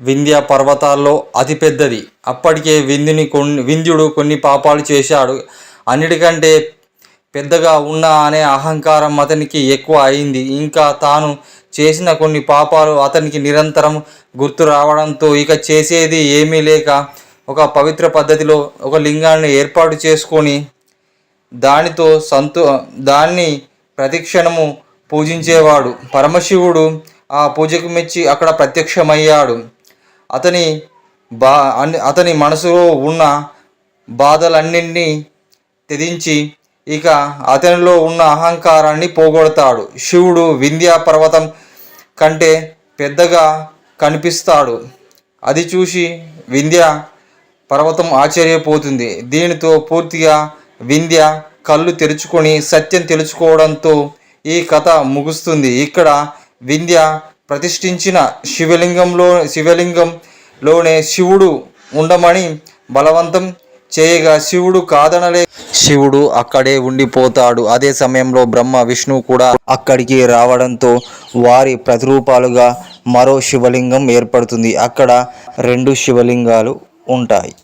వింధ్య పర్వతాల్లో అతిపెద్దది. అప్పటికే వింధ్యుని కొన్ని వింధ్యుడు కొన్ని పాపాలు చేశాడు. అన్నిటికంటే పెద్దగా ఉన్నా అనే అహంకారం అతనికి ఎక్కువ అయింది. ఇంకా తాను చేసిన కొన్ని పాపాలు అతనికి నిరంతరం గుర్తు రావడంతో ఇక చేసేది ఏమీ లేక ఒక పవిత్ర పద్ధతిలో ఒక లింగాన్ని ఏర్పాటు చేసుకొని దానితో సంతో దాన్ని ప్రతిక్షణము పూజించేవాడు. పరమశివుడు ఆ పూజకు మెచ్చి అక్కడ ప్రత్యక్షమయ్యాడు. అతని బా అతని మనసులో ఉన్న బాధలన్నింటినీ త్యజించి ఇక అతనిలో ఉన్న అహంకారాన్ని పోగొడతాడు. శివుడు వింధ్యా పర్వతం కంటే పెద్దగా కనిపిస్తాడు. అది చూసి వింధ్య పర్వతం ఆశ్చర్యపోతుంది. దీనితో పూర్తిగా వింధ్య కళ్ళు తెరుచుకొని సత్యం తెలుసుకోవడంతో ఈ కథ ముగుస్తుంది. ఇక్కడ వింధ్య ప్రతిష్ఠించిన శివలింగంలో శివలింగంలోనే శివుడు ఉండమని బలవంతం చేయగా శివుడు కాదనలే. శివుడు అక్కడే ఉండిపోతాడు. అదే సమయంలో బ్రహ్మ విష్ణువు కూడా అక్కడికి రావడంతో వారి ప్రతిరూపాలుగా మరో శివలింగం ఏర్పడుతుంది. అక్కడ రెండు శివలింగాలు ఉంటాయి.